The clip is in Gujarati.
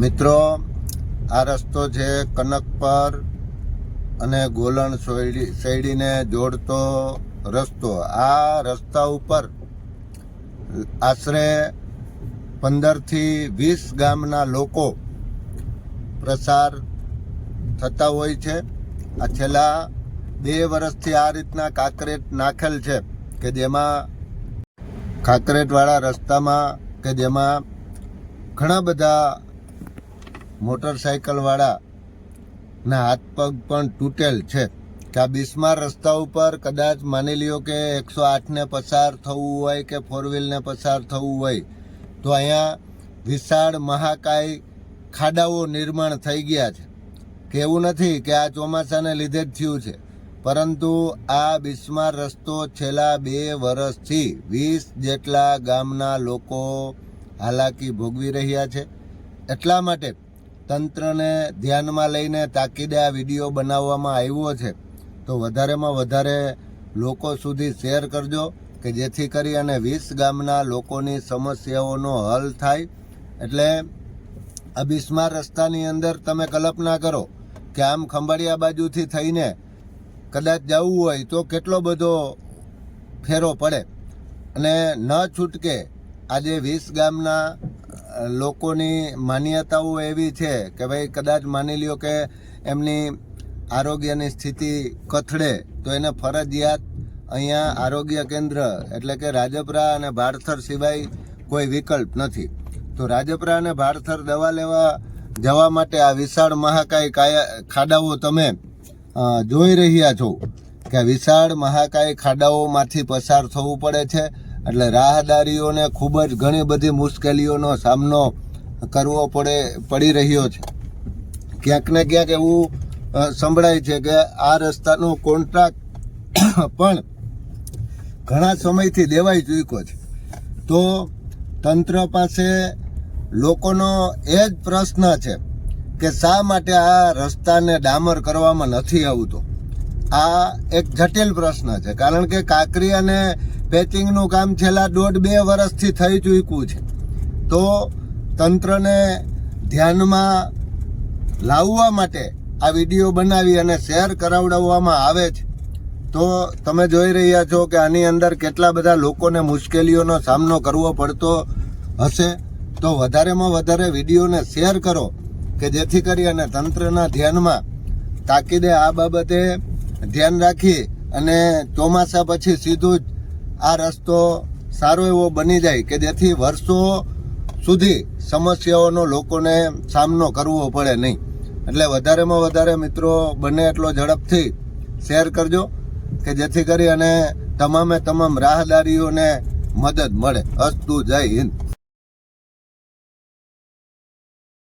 મિત્રો, આ રસ્તો છે કનકપર અને ગોલણ સોયડી, શેરડીને જોડતો રસ્તો. આ રસ્તા ઉપર આશરે પંદરથી વીસ ગામના લોકો પ્રસાર થતા હોય છે. આ છેલ્લા બે વર્ષથી આ રીતના કાંકરેટ નાખેલ છે કે જેમાં કાંકરેટવાળા રસ્તામાં કે જેમાં ઘણા બધા મોટરસાયકલવાળા ના હાથ પગ પણ તૂટેલ છે. આ બિસ્માર રસ્તા ઉપર કદાચ માની લ્યો કે એકસો આઠને પસાર થવું હોય કે ફોર વ્હીલને પસાર થવું હોય, તો અહીંયા વિશાળ મહાકાય ખાડાઓ નિર્માણ થઈ ગયા છે. કે એવું નથી કે આ ચોમાસાને લીધે જ થયું છે, પરંતુ આ બિસ્માર રસ્તો છેલ્લા બે વર્ષથી વીસ જેટલા ગામના લોકો હાલાકી ભોગવી રહ્યા છે. એટલા માટે તંત્રને ધ્યાનમાં લઈને તાકીદે આ વીડિયો બનાવવામાં આવ્યો છે. તો વધારેમાં વધારે લોકો સુધી શેર કરજો કે જેથી કરી અને વીસ ગામના લોકોની સમસ્યાઓનો હલ થાય. એટલે અબિસ્મા રસ્તાની અંદર તમે કલ્પના કરો કે આમ ખંભાળિયા બાજુથી થઈને કદાચ જવું હોય તો કેટલો બધો ફેરો પડે. અને ન છૂટકે આજે વીસ ગામના લોકોની માન્યતાઓ એવી છે કે ભાઈ કદાચ માની લ્યો કે એમની આરોગ્યની સ્થિતિ કથળે, તો એને ફરજિયાત અહીંયા આરોગ્ય કેન્દ્ર એટલે કે રાજપરા અને ભારથર સિવાય કોઈ વિકલ્પ નથી. તો રાજપરા અને ભારથર દવા લેવા જવા માટે આ વિશાળ મહાકાય કાયા, ખાડાઓ તમે જોઈ રહ્યા છો કે વિશાળ મહાકાય ખાડાઓમાંથી પસાર થવું પડે છે. એટલે રાહદારીઓને ખૂબ જ ઘણી બધી મુશ્કેલીઓનો સામનો કરવો પડે, પડી રહ્યો છે. ક્યાંક ને ક્યાંક એવું સંભળાય છે કે આ રસ્તાનો કોન્ટ્રાક્ટ પણ ઘણા સમયથી દેવાઈ ચૂક્યો છે. તો તંત્ર પાસે લોકોનો એ જ પ્રશ્ન છે કે શા માટે આ રસ્તાને ડામર કરવામાં નથી આવતો? આ એક જટિલ પ્રશ્ન છે. કારણ કે કાંકરી અને પેચિંગનું કામ છેલ્લા દોઢ બે વર્ષથી થઈ ચૂક્યું છે. તો તંત્રને ધ્યાનમાં લાવવા માટે આ વીડિયો બનાવી અને શેર કરાવડાવવામાં આવે છે. તો તમે જોઈ રહ્યા છો કે આની અંદર કેટલા બધા લોકોને મુશ્કેલીઓનો સામનો કરવો પડતો હશે. તો વધારેમાં વધારે વિડીયોને શેર કરો કે જેથી કરી અને તંત્રના ધ્યાનમાં તાકીદે આ બાબતે ધ્યાન રાખી અને ચોમાસા પછી સીધું જ આ રસ્તો સારો એવો બની જાય કે જેથી વર્ષો સુધી સમસ્યાઓનો લોકોને સામનો કરવો પડે નહીં. એટલે વધારેમાં વધારે મિત્રો બને એટલો ઝડપથી શેર કરજો કે જેથી કરી અને તમામે તમામ રાહદારીઓને મદદ મળે. અસ્તુ જય હિન્દ.